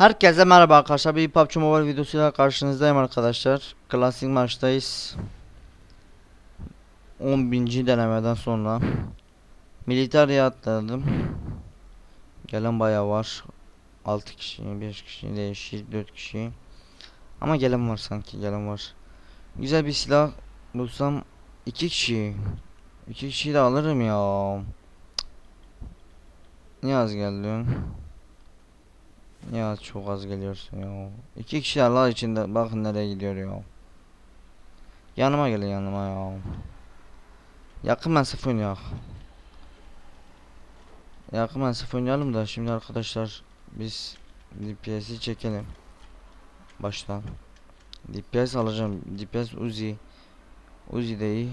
Herkese merhaba arkadaşlar. Bir PUBG Mobile videosuyla karşınızdayım arkadaşlar. Klasik maçtayız. 10.000. denemeden sonra militariye atladım. Gelen bayağı var. 6 kişi, 5 kişi, değişik 4 kişi. Ama gelen var sanki, gelen var. Güzel bir silah bulsam 2 kişi. 2 kişiyi de alırım ya. Niye az geldin? Ya çok az geliyorsun ya. İki kişi Allah içinde bakın nereye gidiyor ya. Yanıma gelin yanıma ya. Yakın mesafe oynayak. Yakın mesafe oynayalım da şimdi arkadaşlar biz DPS'i çekelim. Baştan. DPS alacağım. DPS Uzi. Uzi de iyi.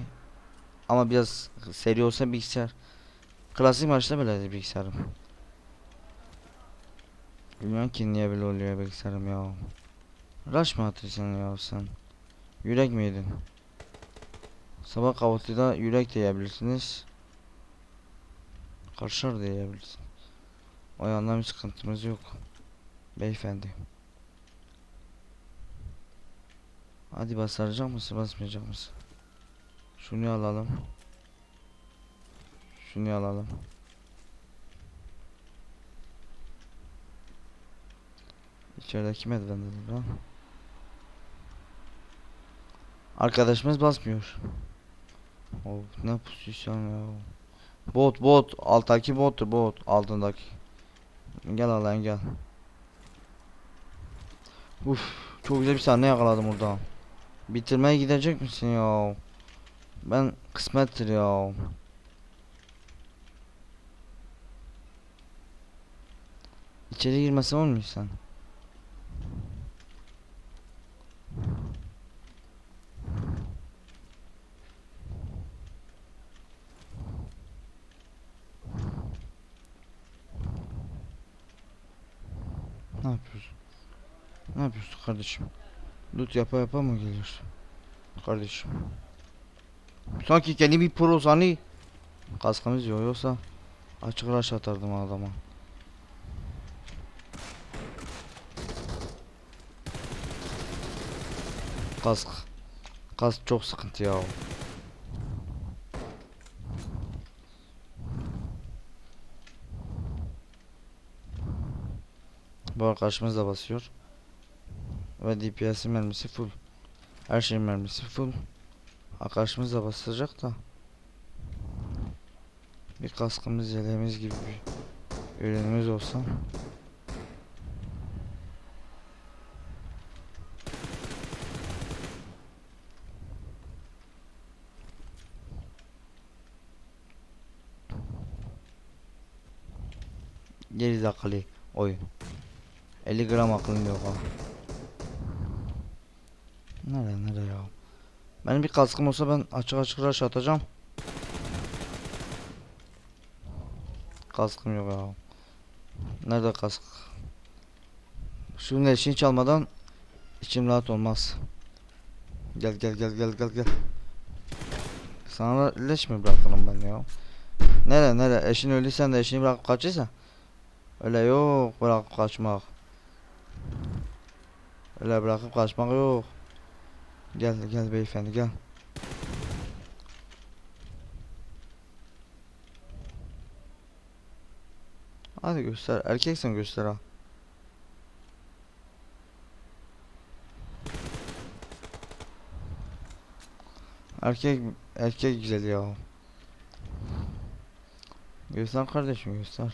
Ama biraz seri olsa bilgisayar. Klasik maçta böyle bilgisayarım. Bilmiyorum ki niye böyle oluyor bilgisayarım ya. Rush mı atıyorsun ya sen? Yürek mi yedin? Sabah kahvaltıda yürek de yiyebilirsiniz. Kaşar da yiyebilirsiniz. O yandan bir sıkıntımız yok. Beyefendi. Hadi basaracak mısın basmayacak mısın? Şunu alalım. Şunu alalım. İçerideki merdiven dedim lan. Arkadaşımız basmıyor. Of ne pozisyon ya. Bot bot alttaki bottur bot altındaki. Gel alayım gel. Uf çok güzel bir sahne yakaladım orada. Bitirmeye gidecek misin ya? Ben kısmettir ya. İçeri girmesem olmuyor sen. Ne yapıyorsun? Ne yapıyorsun kardeşim? Loot yapa yapa mı geliyorsun? Kardeşim. Sanki kendi bir pro hani kaskımız yok yoksa açık rush atardım adama. Kask. Kask çok sıkıntı ya. Bu arkadaşımız da basıyor. Ve DPS'in mermisi full. Her şeyin mermisi full. Arkadaşımız da basacak da. Bir kaskımız yeleğimiz gibi bir ürünümüz olsa. Geri zakalı oyun. 50 gram aklım yok ha. Nereye nereye ya? Benim bir kaskım olsa ben açık açık rush atacağım. Kaskım yok ya. Nerede kask? Şunun eşini çalmadan içim rahat olmaz. Gel gel gel gel gel gel. Sana leş mi bırakalım ben ya? Nere nere? Eşin öldüysen de eşini bırakıp kaçırsa. Öyle yok bırakıp kaçmak. Öyle bırakıp kaçmak yok. Gel gel beyefendi gel. Hadi göster. Erkeksen göster ha. Erkek erkek güzel ya. Göster kardeşim göster.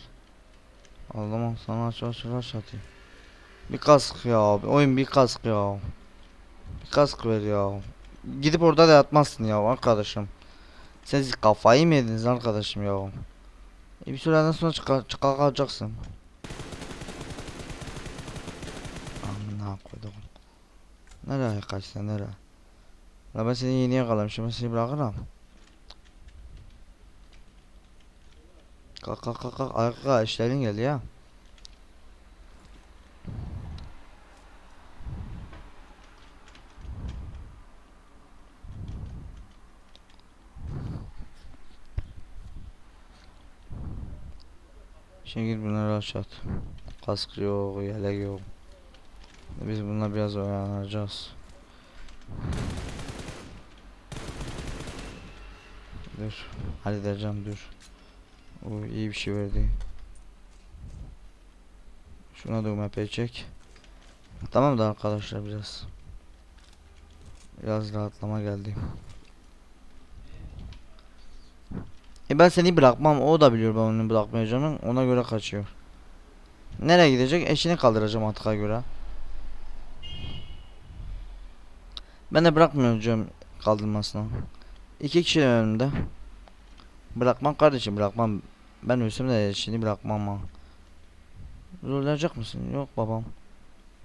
Allah'ım sana aç aç aç. Bir kask ya. Oyun bir kask ya. Kask ver ya. Gidip orada da yatmazsın ya arkadaşım. Siz kafayı mı yediniz arkadaşım ya? E bir süreden sonra çıkar çıkar kalacaksın. Amına koydum. Nereye kaçtın nereye? La ben seni yeni yakalamışım ben seni bırakırım. Kalk kalk kalk kalk işlerin geldi ya. At. Kask yok, yelek yok. Biz bununla biraz oyalanacağız. Dur. Halledeceğim dur. O iyi bir şey verdi. Şuna da UMP çek. Tamam da arkadaşlar biraz. Biraz rahatlama geldi. E ben seni bırakmam. O da biliyor ben onu bırakmayacağımı. Ona göre kaçıyor. Nereye gidecek? Eşini kaldıracağım artıka göre. Ben de bırakmayacağım kaldırmasına. İki kişi önümde. Bırakmam kardeşim bırakmam. Ben ölsem de eşini bırakmam ha. Zorlayacak mısın? Yok babam.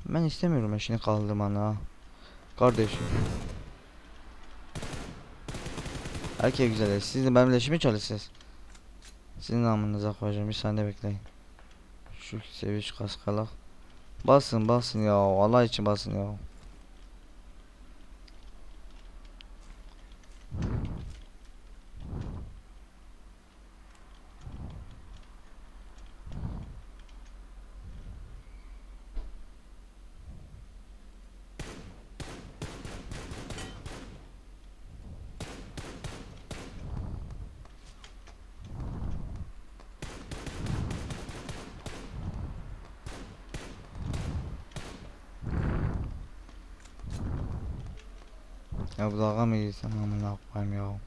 Ben istemiyorum eşini kaldırmanı ha. Kardeşim. Erkek güzel. Siz de benimle işi mi çalışıyorsunuz? Sizin namınıza koyacağım. Bir saniye bekleyin. Şu seviye şu kaskalak. Basın basın ya. Allah için basın ya. Ya bu dalga mı geçsem amına koyayım ya.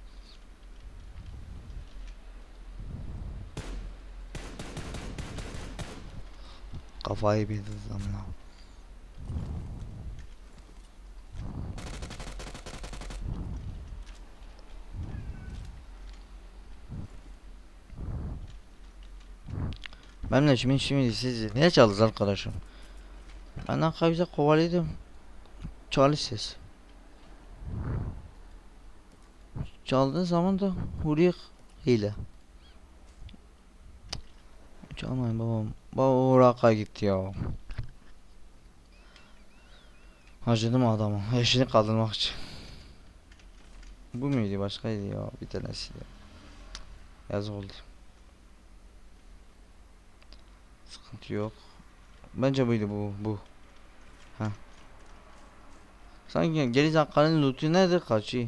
Kafayı bir amına. Benimle şimdi şimdi siz ne çaldınız arkadaşım? Ben arkadaşlar kovalıyordum. Çalış ses. Çaldığı zaman da Huriye hile. Çalmayın babam. Baba Irak'a gitti ya. Acıdım adamı. Eşini kaldırmak için. Bu muydu? Başkaydı ya. Bir tanesi ya. Yazık oldu. Sıkıntı yok. Bence buydu bu. Bu. Ha. Sanki geri zakalın lootu nedir kaçı?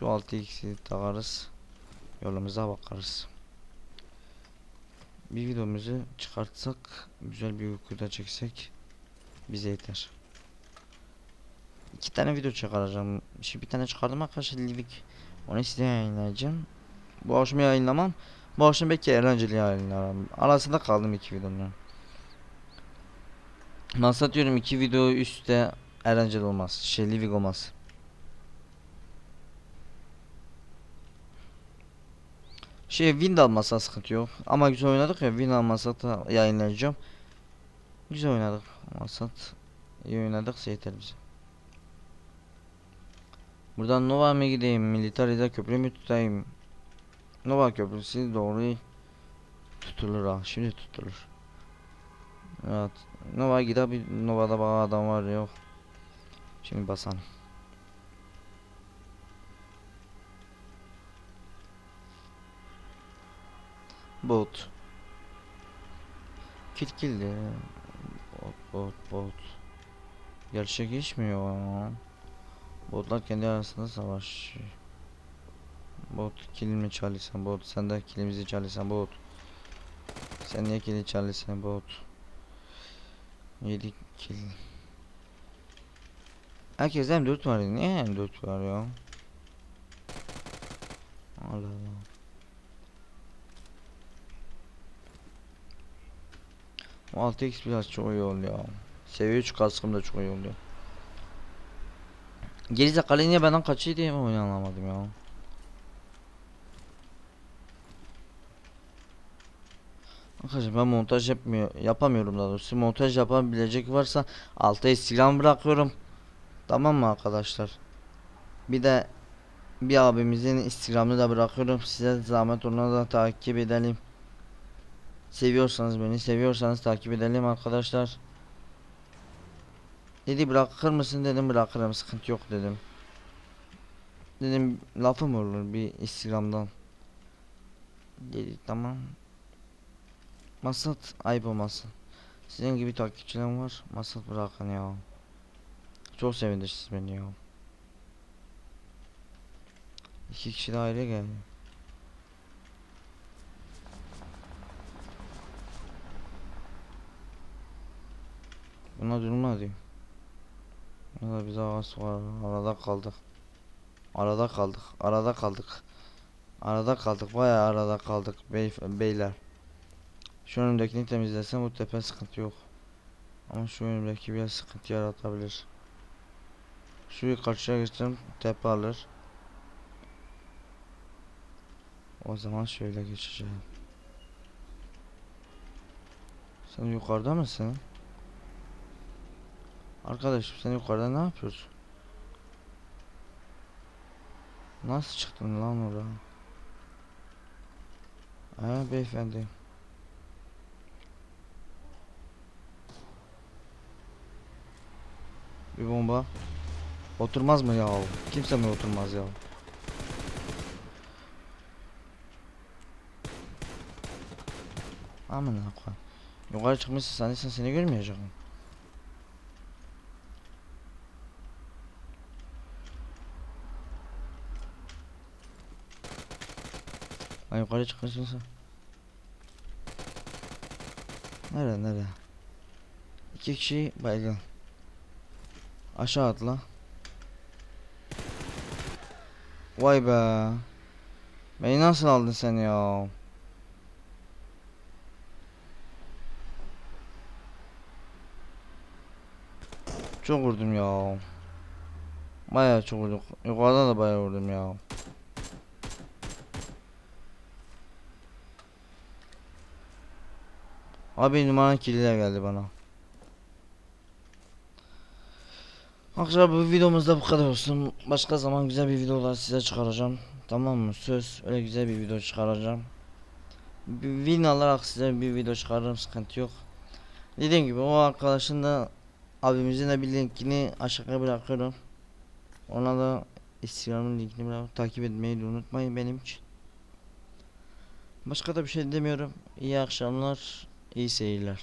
Şu 6x'i takarız. Yolumuza bakarız. Bir videomuzu çıkartsak, güzel bir uykuda çeksek bize yeter. İki tane video çıkaracağım. Şimdi bir tane çıkardım arkadaşlar Livik. Onu size yayınlayacağım. Bu akşam yayınlamam. Bu akşam belki eğlenceli yayınlarım. Arasında kaldım iki videonun. Nasıl diyorum iki video üstte eğlenceli olmaz. Şey Livik olmaz. Şey win almasa sıkıntı yok. Ama güzel oynadık ya win almasak da yayınlayacağım. Güzel oynadık. Masat iyi oynadık yeter bize. Buradan Nova mı gideyim? Militari'de köprü mü tutayım? Nova köprüsü doğru tutulur ha. Şimdi tutulur. Evet. Nova gidebilir. Nova'da bayağı adam var yok. Şimdi basalım. Bot. Kilkildi. Bot bot bot. Gerçek geçmiyor. Botlar kendi arasında savaş. Bot kilimi çalırsan bot. Sen de kilimizi çalırsan bot. Sen niye kili çalırsan bot. 7 kill. Herkes M4 var. Niye M4 var ya? Allah Allah. 6x biraz çok iyi oluyor. Seviye 3 kaskım da çok iyi oluyor. Gerizekalı niye benden kaçıyor diye mi anlamadım ya. Arkadaşlar ben montaj yapmıyor, yapamıyorum daha doğrusu. Montaj yapabilecek varsa alta Instagram bırakıyorum. Tamam mı arkadaşlar? Bir de bir abimizin Instagram'ını da bırakıyorum. Size zahmet onu da takip edelim. Seviyorsanız beni seviyorsanız takip edelim arkadaşlar. Dedi bırakır mısın dedim bırakırım sıkıntı yok dedim. Dedim lafım olur bir Instagram'dan. Dedi tamam. Masat ayıp olmasın. Sizin gibi takipçilerim var. Masal bırakın ya. Çok sevindirirsiniz beni ya. İki kişi de ayrı geldi. Buna durmadı. Ya da biz ağaç var. Arada kaldık. Arada kaldık. Arada kaldık. Arada kaldık. Bayağı arada kaldık bey, beyler. Şu önümdekini temizlesem bu tepe sıkıntı yok. Ama şu önümdeki biraz sıkıntı yaratabilir. Şu karşıya geçtim tepe alır. O zaman şöyle geçeceğim. Sen yukarıda mısın? Arkadaşım sen yukarıda ne yapıyorsun? Nasıl çıktın lan oraya? Ha beyefendi. Bir bomba. Oturmaz mı ya? Kimse mi oturmaz ya? Aman koy. Yukarı çıkmışsın sanırsan seni görmeyeceğim. Lan yukarı çıkmışsın sen. Nere nere? İki kişi baygın. Aşağı atla. Vay be. Beni nasıl aldın sen ya? Çok vurdum ya. Bayağı çok vurdum. Yukarıdan da bayağı vurdum ya. Abi numaranın kilidi geldi bana. Arkadaşlar bu videomuzda bu kadar olsun. Başka zaman güzel bir videolar size çıkaracağım. Tamam mı? Söz öyle güzel bir video çıkaracağım. Win alarak size bir video çıkarırım sıkıntı yok. Dediğim gibi o arkadaşın da abimizin de bir linkini aşağıya bırakıyorum. Ona da Instagram'ın linkini bırak takip etmeyi de unutmayın benim için. Başka da bir şey demiyorum. İyi akşamlar, iyi seyirler.